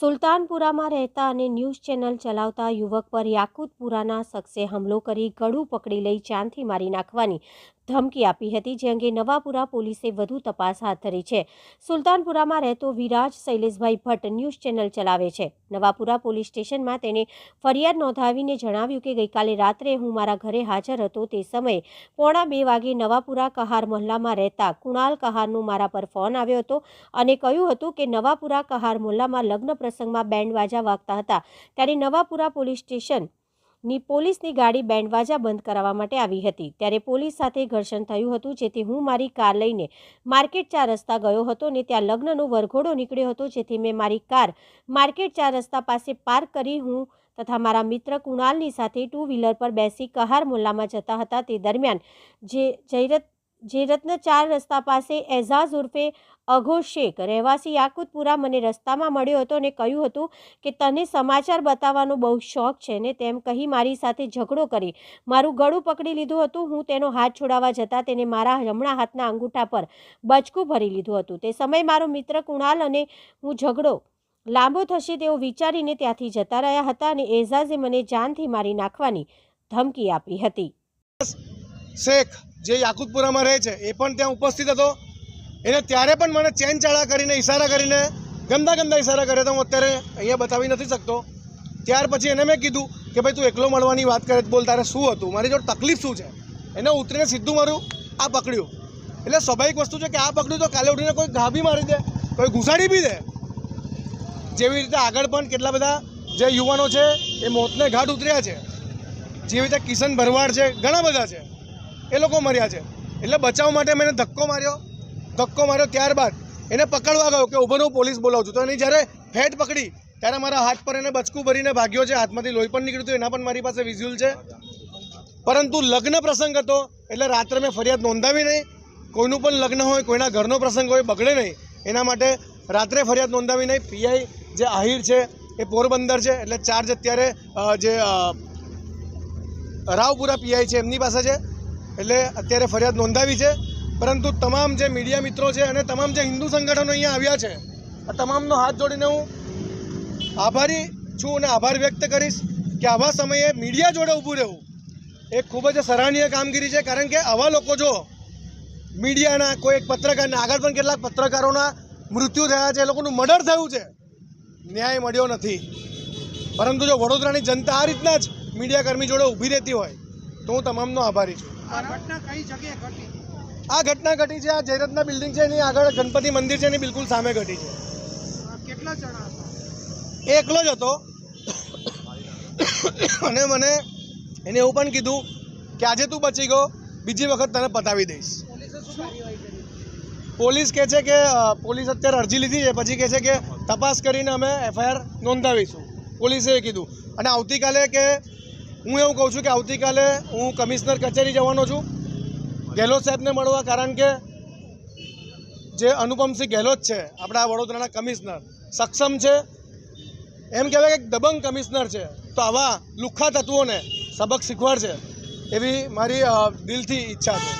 સુલતાનપુરામાં રહેતા અને news channel ચલાવતા યુવક પર યાકુતપુરાના શખ્સે હુમલો કરી ગળું પકડી લઈ જાનથી મારી નાખવાની ધમકી આપી હતી, જે અંગે નવાપુરા પોલીસે વધુ તપાસ હાથ ધરી છે. સુલતાનપુરામાં રહેતો વિરાજ શૈલેષભાઈ ભટ્ટ ન્યૂઝ ચેનલ ચલાવે છે. નવાપુરા પોલીસ સ્ટેશનમાં તેને ફરિયાદ નોંધાવીને જણાવ્યું કે ગઈકાલે રાત્રે હું મારા ઘરે હાજર હતો તે સમયે પોણા બે વાગે નવાપુરા કહાર મહોલ્લામાં રહેતા કુણાલ કહારનો મારા પર ફોન આવ્યો હતો અને કહ્યું હતું કે નવાપુરા કહાર મહોલ્લામાં લગ્ન પ્રસંગમાં બેન્ડ વાજા વાગતા હતા. ત્યારે નવાપુરા પોલીસ સ્ટેશન ની પોલીસની ગાડી બેન્ડવાજા બંધ કરાવવા માટે આવી હતી. ત્યારે પોલીસ સાથે ઘર્ષણ થયું હતું, જેથી હું મારી કાર લઈને માર્કેટ ચાર રસ્તા ગયો હતો ને ત્યાં લગ્નનો વરઘોડો નીકળ્યો હતો, જેથી મેં મારી કાર માર્કેટ ચાર રસ્તા પાસે પાર્ક કરી હું તથા મારા મિત્ર કુણાલની સાથે ટુ વ્હીલર પર બેસી કહાર મોલ્લામાં જતા હતા. તે દરમિયાન જે જયરત જે રત્ન ચાર રસ્તા પાસે એઝાઝ ઉર્ફે અઘો શેખ રહેવાસી યાકુતપુરા મને રસ્તામાં મળ્યો હતો અને કહ્યું હતું કે તને સમાચાર બતાવવાનો બહુ શોખ છે ને તેમ કહી મારી સાથે ઝઘડો કરી. મારું ગળું પકડી લીધું હતું. હું તેનો હાથ છોડાવવા જતાં તેને મારા જમણા હાથના અંગૂઠા પર બચકું ભરી લીધું હતું. તે સમયે મારો મિત્ર કુણાલ અને હું ઝઘડો લાંબો થશે તેવો વિચારીને ત્યાંથી જતા રહ્યા હતા અને એઝાઝે મને જાનથી મારી નાખવાની ધમકી આપી હતી. શેખ જે યાકુતપુરામાં રહે છે, એ પણ ત્યાં ઉપસ્થિત હતો. એને ત્યારે પણ મને ચેન ચાળા કરીને ઇશારા કરીને, ગંદા ગંદા ઈશારા કર્યા હતા. હું અત્યારે અહીંયા બતાવી નથી શકતો. ત્યાર પછી એને મેં કીધું કે ભાઈ, તું એકલો મળવાની વાત કરે બોલ, તારે શું હતું? મારી જોડે તકલીફ શું છે? એને ઉતરીને સીધું મારું આ પકડ્યું. એટલે સ્વાભાવિક વસ્તુ છે કે આ પકડ્યું તો કાલે ઉઠીને કોઈ બી મારી દે, કોઈ ઘુસાડી બી દે. જેવી રીતે આગળ પણ કેટલા બધા જે યુવાનો છે, એ મોતને ઘાટ ઉતર્યા છે. જેવી રીતે કિશન ભરવાડ છે, ઘણા બધા છે. એ લોકો મર્યા છે. એટલે બચાવ માટે મેં ધક્કો માર્યો. ધક્કો માર્યો ત્યારબાદ એને પકડવા ગયો કે ઊભો હું પોલીસ બોલાવું છું. તો એની જ્યારે ફેટ પકડી, ત્યારે મારા હાથ પર એને બચકું ભરીને ભાગ્યો છે. હાથમાંથી લોહી પણ નીકળ્યું હતું. એના પણ મારી પાસે વિઝ્યુઅલ છે. પરંતુ લગ્ન પ્રસંગ હતો, એટલે રાત્રે મેં ફરિયાદ નોંધાવી નહીં. કોઈનું પણ લગ્ન હોય, કોઈના ઘરનો પ્રસંગ હોય, બગડે નહીં. એના માટે રાત્રે ફરિયાદ નોંધાવી નહીં. પીઆઈ જે આહિર છે, એ પોરબંદર છે, એટલે ચાર્જ અત્યારે જે રાવપુરા પીઆઈ છે, એમની પાસે છે. એટલે અત્યારે ફરિયાદ નોંધાવી છે. પરંતુ તમામ જે મીડિયા મિત્રો છે અને તમામ જે હિન્દુ સંગઠનો અહીંયા આવ્યા છે, આ તમામનો હાથ જોડીને હું આભારી છું અને આભાર વ્યક્ત કરીશ કે આવા સમયે મીડિયા જોડે ઊભું રહેવું એ ખૂબ જ સરાહનીય કામગીરી છે. કારણ કે આવા લોકો જો મીડિયાના કોઈ એક પત્રકારના, આગળ પણ કેટલાક પત્રકારોના મૃત્યુ થયા છે, એ લોકોનું મર્ડર થયું છે, ન્યાય મળ્યો નથી. પરંતુ જો વડોદરાની જનતા આ રીતના જ મીડિયાકર્મી જોડે ઊભી રહેતી હોય તો હું તમામનો આભારી છું. આ ઘટના ઘટી? છે આ જયરત્ના બિલ્ડિંગ છે એની આગળ ગણપતિ મંદિર છે એની બિલકુલ સામે ઘટી છે. કેટલા જણા એ એકલો જ હતો. અને મને એને એવું પણ કીધું કે આજે તું બચી ગયો બીજી વખત તને પતાવી દઈશ. પોલીસે કહે છે કે પોલીસ અત્યારે અરજી લીધી છે પછી કહે છે કે તપાસ કરીને અમે એફઆઈઆર નોંધાવીશું. પોલીસે એ કીધું. અને આવતીકાલે કે હું એવું કહું છું કે આવતીકાલે હું કમિશનર કચેરી જવાનો છું. ગેહલોત સાહેબને મળવા, કારણ કે જે અનુપમસિંહ ગેહલોત છે, આપણા વડોદરાના કમિશનર, સક્ષમ છે. એમ કહેવાય કે દબંગ કમિશનર છે. તો આવા લુખ્ખા તત્વોને સબક શીખવાડશે એવી મારી દિલથી ઈચ્છા છે.